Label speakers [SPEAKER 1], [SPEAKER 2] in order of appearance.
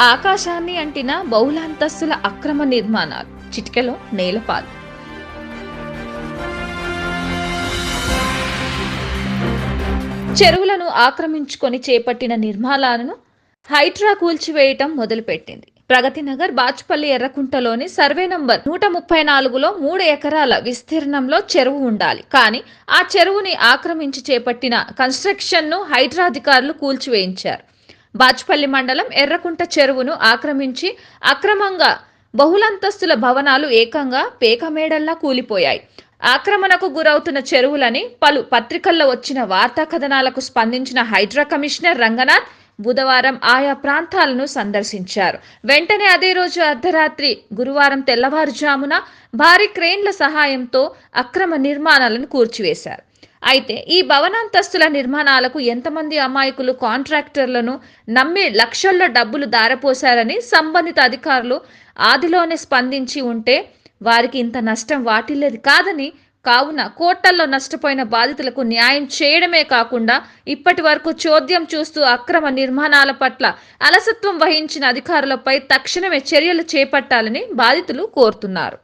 [SPEAKER 1] ఆకాశాన్ని అంటిన బహుళాంతస్తుల అక్రమ నిర్మాణాలు. చిటికెలో నేలపాలు. చెరువులను ఆక్రమించుకొని చేపట్టిన నిర్మాణాలను హైడ్రా కూల్చివేయటం మొదలుపెట్టింది. ప్రగతి నగర్ బాచ్పల్లి ఎర్రకుంటలోని సర్వే నంబర్ నూట ముప్పై నాలుగులో మూడు ఎకరాల విస్తీర్ణంలో చెరువు ఉండాలి. కానీ ఆ చెరువుని ఆక్రమించి చేపట్టిన కన్స్ట్రక్షన్ను హైడ్రా అధికారులు కూల్చివేయించారు. బాచ్పల్లి మండలం ఎర్రకుంట చెరువును ఆక్రమించి అక్రమంగా బహుళంతస్తుల భవనాలు ఏకంగా పేకమేడల్లా కూలిపోయాయి. ఆక్రమణకు గురవుతున్న చెరువులని పలు పత్రికల్లో వచ్చిన వార్తా కథనాలకు స్పందించిన హైడ్రా కమిషనర్ రంగనాథ్ బుధవారం ఆయా ప్రాంతాలను సందర్శించారు. వెంటనే అదే రోజు అర్ధరాత్రి గురువారం తెల్లవారుజామున భారీ క్రేన్ల సహాయంతో అక్రమ నిర్మాణాలను కూర్చివేశారు అయితే ఈ భవనాంతస్తుల నిర్మాణాలకు ఎంతమంది అమాయకులు కాంట్రాక్టర్లను నమ్మి లక్షల్లో డబ్బులు దారపోశారని సంబంధిత అధికారులు ఆదిలోనే స్పందించి ఉంటే వారికి ఇంత నష్టం వాటిల్లేది కాదని కావున కోటల్లో నష్టపోయిన బాధితులకు న్యాయం చేయడమే కాకుండా ఇప్పటి వరకు చోద్యం చూస్తూ అక్రమ నిర్మాణాల పట్ల అలసత్వం వహించిన అధికారులపై తక్షణమే చర్యలు చేపట్టాలని బాధితులు కోరుతున్నారు.